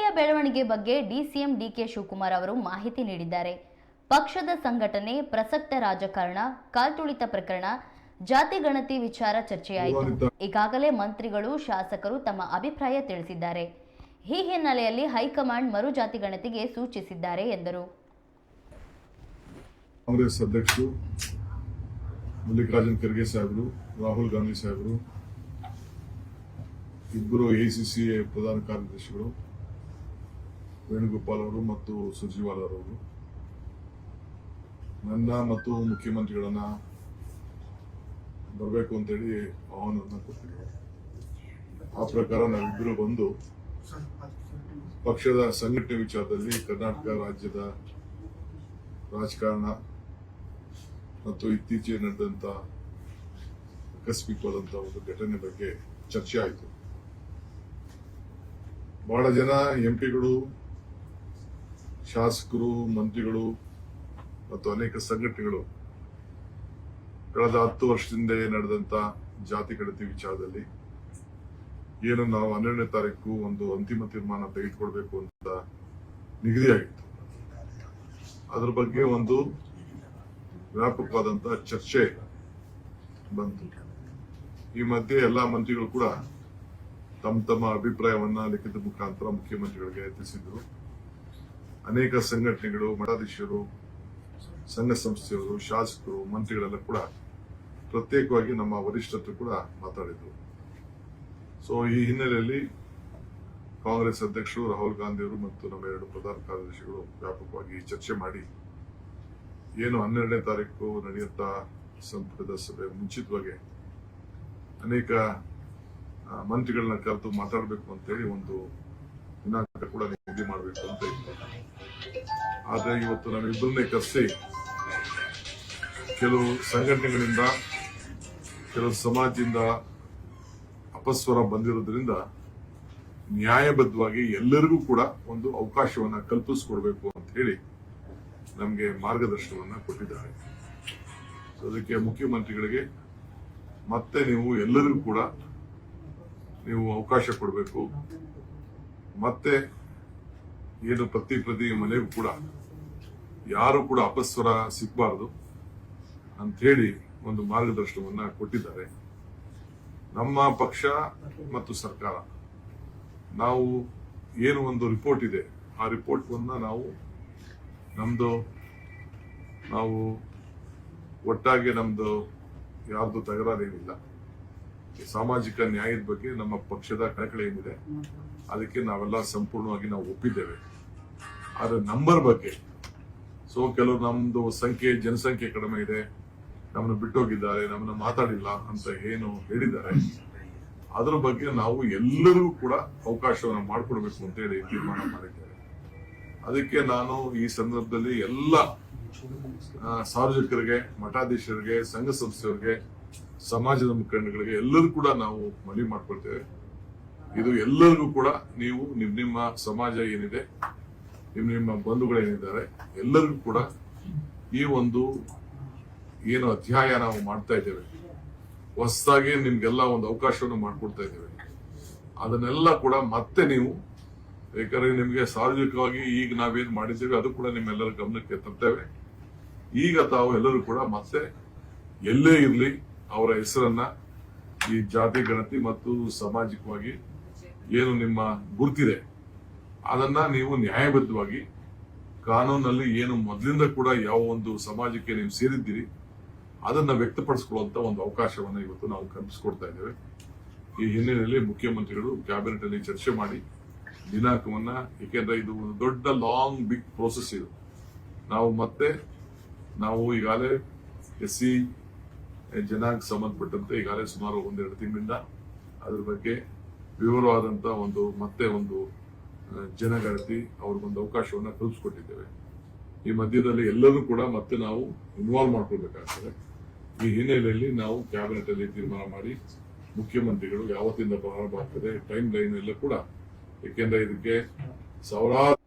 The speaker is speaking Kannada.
ಜಿಲ್ಲೆಯ ಬೆಳವಣಿಗೆ ಬಗ್ಗೆ ಡಿಸಿಎಂ ಡಿಕೆ ಶಿವಕುಮಾರ್ ಅವರು ಮಾಹಿತಿ ನೀಡಿದ್ದಾರೆ. ಪಕ್ಷದ ಸಂಘಟನೆ ಪ್ರಸಕ್ತ ರಾಜಕಾರಣ, ಕಾಲ್ತುಳಿತ ಪ್ರಕರಣ, ಜಾತಿ ಗಣತಿ ವಿಚಾರ ಚರ್ಚೆಯಾಯಿತು. ಈಗಾಗಲೇ ಮಂತ್ರಿಗಳು, ಶಾಸಕರು ತಮ್ಮ ಅಭಿಪ್ರಾಯ ತಿಳಿಸಿದ್ದಾರೆ. ಈ ಹಿನ್ನೆಲೆಯಲ್ಲಿ ಹೈಕಮಾಂಡ್ ಮರು ಜಾತಿ ಗಣತಿಗೆ ಸೂಚಿಸಿದ್ದಾರೆ ಎಂದರು. ಕಾಂಗ್ರೆಸ್ ಅಧ್ಯಕ್ಷರು, ಮಲ್ಲಿಕಾರ್ಜುನ್ ಖರ್ಗೆ ಸಾಹೇಬರು, ರಾಹುಲ್ ಗಾಂಧಿ ಸಾಹೇಬರು ಇಬ್ಬರು ಎಸಿಸಿ ಪ್ರಧಾನ ಕಾರ್ಯದರ್ಶಿಗಳು ವೇಣುಗೋಪಾಲ್ ಅವರು ಮತ್ತು ಸುರ್ಜಿವಾಲ ಅವರು. ನನ್ನ ಮತ್ತು ಮುಖ್ಯಮಂತ್ರಿಗಳನ್ನ ಬರಬೇಕು ಅಂತೇಳಿ ಆಹ್ವಾನವನ್ನು ಕೊಟ್ಟಿದ್ರು ಆ ಪ್ರಕಾರ ನಾವಿಬ್ಬರು ಬಂದು ಪಕ್ಷದ ಸಂಘಟನೆ ವಿಚಾರದಲ್ಲಿ ಕರ್ನಾಟಕ ರಾಜ್ಯದ ರಾಜಕಾರಣ ಮತ್ತು ಇತ್ತೀಚೆಗೆ ನಡೆದಂತ ಆಕಸ್ಮಿಕವಾದಂತ ಒಂದು ಘಟನೆ ಬಗ್ಗೆ ಚರ್ಚೆ ಆಯಿತು. ಬಹಳ ಜನ ಎಂಪಿಗಳು ಶಾಸಕರು, ಮಂತ್ರಿಗಳು ಮತ್ತು ಅನೇಕ ಸಂಘಟನೆಗಳು ಕಳೆದ ಹತ್ತು ವರ್ಷದಿಂದ ನಡೆದಂತ ಜಾತಿ ಗಣತಿ ವಿಚಾರದಲ್ಲಿ ಏನು ನಾವು ಹನ್ನೆರಡನೇ ತಾರೀಕು ಒಂದು ಅಂತಿಮ ತೀರ್ಮಾನ ತೆಗೆದುಕೊಳ್ಬೇಕು ಅಂತ ನಿಗದಿಯಾಗಿತ್ತು. ಅದ್ರ ಬಗ್ಗೆ ಒಂದು ವ್ಯಾಪಕವಾದಂತ ಚರ್ಚೆ ಬಂತು. ಈ ಮಧ್ಯೆ ಎಲ್ಲಾ ಮಂತ್ರಿಗಳು ಕೂಡ ತಮ್ಮ ತಮ್ಮ ಅಭಿಪ್ರಾಯವನ್ನ ಲಿಖಿತ ಮುಖಾಂತರ ಮುಖ್ಯಮಂತ್ರಿಗಳಿಗೆ ತಿಳಿಸಿದ್ರು. ಅನೇಕ ಸಂಘಟನೆಗಳು, ಮಠಾಧೀಶರು, ಸಂಘ ಸಂಸ್ಥೆಯವರು, ಶಾಸಕರು, ಮಂತ್ರಿಗಳೆಲ್ಲ ಕೂಡ ಪ್ರತ್ಯೇಕವಾಗಿ ನಮ್ಮ ವರಿಷ್ಠರು ಕೂಡ ಮಾತಾಡಿದರು. ಸೊ ಈ ಹಿನ್ನೆಲೆಯಲ್ಲಿ ಕಾಂಗ್ರೆಸ್ ಅಧ್ಯಕ್ಷರು ರಾಹುಲ್ ಗಾಂಧಿಯವರು ಮತ್ತು ನಮ್ಮ ಎರಡು ಪ್ರಧಾನ ಕಾರ್ಯದರ್ಶಿಗಳು ವ್ಯಾಪಕವಾಗಿ ಚರ್ಚೆ ಮಾಡಿ, ಏನು ಹನ್ನೆರಡನೇ ತಾರೀಕು ನಡೆಯುತ್ತಾ ಸಂಪುಟದ ಸಭೆ ಮುಂಚಿತವಾಗಿ ಅನೇಕ ಮಂತ್ರಿಗಳನ್ನ ಕರೆದು ಮಾತಾಡಬೇಕು ಅಂತೇಳಿ ಒಂದು ದಿನಾಂಕ ಕೂಡ ನಿಗದಿ ಮಾಡಬೇಕು ಅಂತ ಇತ್ತು ಆದ್ರೆ ಇವತ್ತು ನಾವಿಬ್ಬರನ್ನೇ ಕರೆಸಿ ಕೆಲವು ಸಂಘಟನೆಗಳಿಂದ, ಕೆಲವು ಸಮಾಜದಿಂದ ಅಪಸ್ವರ ಬಂದಿರೋದ್ರಿಂದ ನ್ಯಾಯಬದ್ಧವಾಗಿ ಎಲ್ಲರಿಗೂ ಕೂಡ ಒಂದು ಅವಕಾಶವನ್ನ ಕಲ್ಪಿಸ್ಕೊಡ್ಬೇಕು ಅಂತ ಹೇಳಿ ನಮಗೆ ಮಾರ್ಗದರ್ಶನವನ್ನ ಕೊಟ್ಟಿದ್ದಾರೆ. ಅದಕ್ಕೆ ಮುಖ್ಯಮಂತ್ರಿಗಳಿಗೆ ಮತ್ತೆ ನೀವು ಎಲ್ಲರಿಗೂ ಕೂಡ ನೀವು ಅವಕಾಶ ಕೊಡಬೇಕು. ಮತ್ತೆ ಏನು ಪ್ರತಿ ಪ್ರತಿ ಮನೆಗೂ ಕೂಡ ಯಾರು ಕೂಡ ಅಪಸ್ವರ ಸಿಗಬಾರದು ಅಂಥೇಳಿ ಒಂದು ಮಾರ್ಗದರ್ಶನವನ್ನು ಕೊಟ್ಟಿದ್ದಾರೆ. ನಮ್ಮ ಪಕ್ಷ ಮತ್ತು ಸರ್ಕಾರ. ನಾವು ಏನು ಒಂದು ರಿಪೋರ್ಟ್ ಇದೆ, ಆ ರಿಪೋರ್ಟ್ ನಾವು ನಮ್ದು ನಾವು ಒಟ್ಟಾಗಿ ನಮ್ದು ಯಾರ್ದು ತಗರಾರೇನಿಲ್ಲ ಸಾಮಾಜಿಕ ನ್ಯಾಯದ ಬಗ್ಗೆ ನಮ್ಮ ಪಕ್ಷದ ಕಳಕಳಿ ಏನಿದೆ ಅದಕ್ಕೆ ನಾವೆಲ್ಲ ಸಂಪೂರ್ಣವಾಗಿ ನಾವು ಒಪ್ಪಿದ್ದೇವೆ. ಆದರೆ ನಂಬರ್ ಬಗ್ಗೆ ಸೊ ಕೆಲವರು ನಮ್ಮದು ಸಂಖ್ಯೆ, ಜನಸಂಖ್ಯೆ ಕಡಿಮೆ ಇದೆ ನಮ್ಮನ್ನು ಬಿಟ್ಟೋಗಿದ್ದಾರೆ ನಮ್ಮನ್ನು ಮಾತಾಡಿಲ್ಲ ಅಂತ ಏನು ಹೇಳಿದ್ದಾರೆ. ಅದರ ಬಗ್ಗೆ ನಾವು ಎಲ್ಲರಿಗೂ ಕೂಡ ಅವಕಾಶವನ್ನು ಮಾಡಿಕೊಡ್ಬೇಕು ಅಂತ ಹೇಳಿ ತೀರ್ಮಾನ ಮಾಡಿದ್ದೇವೆ. ಅದಕ್ಕೆ ನಾನು ಈ ಸಂದರ್ಭದಲ್ಲಿ ಎಲ್ಲ ಸಾರ್ವಜನಿಕರಿಗೆ, ಮಠಾಧೀಶರಿಗೆ, ಸಂಘ ಸಂಸ್ಥೆಯವರಿಗೆ, ಸಮಾಜದ ಮುಖಂಡಗಳಿಗೆ ಎಲ್ಲರೂ ಕೂಡ ನಾವು ಮನವಿ ಮಾಡ್ಕೊಳ್ತೇವೆ. ಇದು ಎಲ್ಲರಿಗೂ ಕೂಡ ನೀವು ನಿಮ್ ನಿಮ್ಮ ಸಮಾಜ ಏನಿದೆ, ನಿಮ್ ನಿಮ್ಮ ಬಂಧುಗಳೇನಿದ್ದಾರೆ, ಎಲ್ಲರಿಗೂ ಕೂಡ ಈ ಒಂದು ಏನು ಅಧ್ಯಾಯ ನಾವು ಮಾಡ್ತಾ ಇದ್ದೇವೆ. ಹೊಸದಾಗಿ ನಿಮ್ಗೆಲ್ಲ ಒಂದು ಅವಕಾಶವನ್ನು ಮಾಡಿಕೊಡ್ತಾ ಇದ್ದೇವೆ. ಅದನ್ನೆಲ್ಲ ಕೂಡ ಮತ್ತೆ ನೀವು ಬೇಕಾದ್ರೆ ನಿಮ್ಗೆ ಸಾರ್ವಜನಿಕವಾಗಿ ಈಗ ನಾವೇನ್ ಮಾಡಿದ್ದೇವೆ, ಅದು ಕೂಡ ನಿಮ್ಮೆಲ್ಲರ ಗಮನಕ್ಕೆ ತರ್ತೇವೆ. ಈಗ ತಾವು ಎಲ್ಲರೂ ಕೂಡ ಮತ್ತೆ ಎಲ್ಲೇ ಇರಲಿ, ಅವರ ಹೆಸರನ್ನ ಈ ಜಾತಿ, ಗಣತಿ ಮತ್ತು ಸಾಮಾಜಿಕವಾಗಿ ಏನು ನಿಮ್ಮ ಗುರುತಿದೆ? ಅದನ್ನ ನೀವು ನ್ಯಾಯಬದ್ಧವಾಗಿ ಕಾನೂನಲ್ಲಿ ಏನು ಮೊದಲಿಂದ ಕೂಡ ಯಾವ ಒಂದು ಸಮಾಜಕ್ಕೆ ನೀವು ಸೇರಿದ್ದೀರಿ, ಅದನ್ನ ವ್ಯಕ್ತಪಡಿಸ್ಕೊಳ್ಳುವಂತ ಒಂದು ಅವಕಾಶವನ್ನ ಇವತ್ತು ನಾವು ಕಲ್ಪಿಸಿಕೊಡ್ತಾ ಇದ್ದೇವೆ. ಈ ಹಿನ್ನೆಲೆಯಲ್ಲಿ ಮುಖ್ಯಮಂತ್ರಿಗಳು ಕ್ಯಾಬಿನೆಟ್ ಅಲ್ಲಿ ಚರ್ಚೆ ಮಾಡಿ ದಿನಾಂಕವನ್ನ, ಏಕೆಂದ್ರೆ ಇದು ಒಂದು ದೊಡ್ಡ ಲಾಂಗ್ ಬಿಗ್ ಪ್ರೋಸೆಸ್ ಇದು. ನಾವು ಮತ್ತೆ, ನಾವು ಈಗಾಗಲೇ ಎಸ್ ಸಿ ಜನಾಂಗ ಸಂಬಂಧಪಟ್ಟಂತೆ ಈಗಾಗಲೇ ಸುಮಾರು ಒಂದೆರಡು ತಿಂಗಳಿಂದ ಅದ್ರ ಬಗ್ಗೆ ವಿವರವಾದಂತ ಒಂದು ಮತ್ತೆ ಒಂದು ಜನಗಣತಿ ಅವ್ರಿಗೊಂದು ಅವಕಾಶವನ್ನ ಕಲ್ಪಿಸ್ಕೊಟ್ಟಿದ್ದೇವೆ ಈ ಮಧ್ಯದಲ್ಲಿ ಎಲ್ಲರೂ ಕೂಡ ಮತ್ತೆ ನಾವು ಇನ್ವಾಲ್ವ್ ಮಾಡ್ಕೊಳ್ಬೇಕಾಗ್ತದೆ. ಈ ಹಿನ್ನೆಲೆಯಲ್ಲಿ ನಾವು ಕ್ಯಾಬಿನೆಟ್ ಅಲ್ಲಿ ತೀರ್ಮಾನ ಮಾಡಿ ಮುಖ್ಯಮಂತ್ರಿಗಳು ಯಾವತ್ತಿಂದ ಪ್ರಾರಂಭ ಆಗ್ತದೆ ಟೈಮ್ ಲೈನ್ ಎಲ್ಲ ಕೂಡ, ಏಕೆಂದ್ರೆ ಇದಕ್ಕೆ ಸಾವಿರಾರು